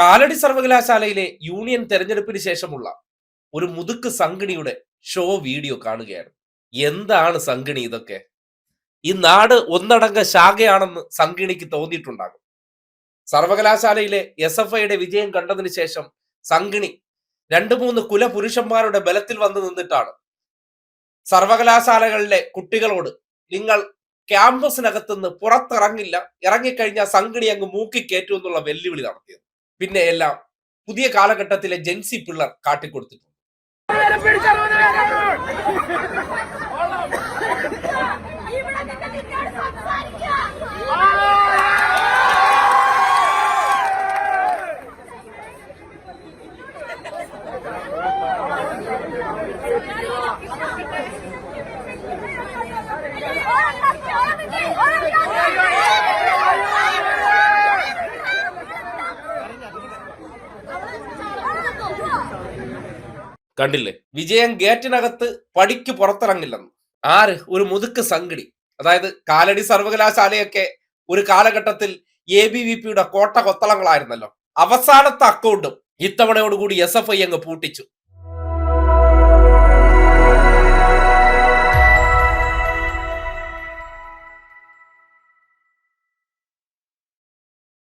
കാലടി സർവകലാശാലയിലെ യൂണിയൻ തെരഞ്ഞെടുപ്പിന് ശേഷമുള്ള ഒരു മുതുക്ക് സംഗണിയുടെ ഷോ വീഡിയോ കാണുകയാണ്. എന്താണ് സംഗണി ഇതൊക്കെ? ഈ നാട് ഒന്നടങ്ക ശാഖയാണെന്ന് സംഗണിക്ക് തോന്നിയിട്ടുണ്ടാകും. സർവകലാശാലയിലെ എസ് എഫ് ഐയുടെ വിജയം കണ്ടതിന് ശേഷം സംഗണി രണ്ടു മൂന്ന് കുലപുരുഷന്മാരുടെ ബലത്തിൽ വന്നു നിന്നിട്ടാണ്. സർവകലാശാലകളിലെ കുട്ടികളോട് നിങ്ങൾ ക്യാമ്പസിനകത്തുനിന്ന് പുറത്തിറങ്ങില്ല ഇറങ്ങിക്കഴിഞ്ഞാൽ സംഗണി അങ്ങ് മൂക്കിക്കേറ്റു എന്നുള്ള വെല്ലുവിളി നടത്തിയത്. പിന്നെ എല്ലാം പുതിയ കാലഘട്ടത്തിലെ ജെൻസി പിള്ളർ കാട്ടിക്കൊടുത്തിട്ടുണ്ട്. Thank നിന്ന് കണ്ടില്ലേ? വിജയൻ ഗേറ്റിനകത്ത് പടിക്ക് പുറത്തിറങ്ങില്ലെന്ന്. ആര്? ഒരു മുതുക്ക് സംഗടി. അതായത് കാലടി സർവകലാശാലയൊക്കെ ഒരു കാലഘട്ടത്തിൽ എ ബി വി പിയുടെ കോട്ട കൊത്തളങ്ങളായിരുന്നല്ലോ. അവസാനത്തെ അക്കൗണ്ടും ഇത്തവണയോടുകൂടി എസ് എഫ് ഐ അങ്ങ് പൂട്ടിച്ചു.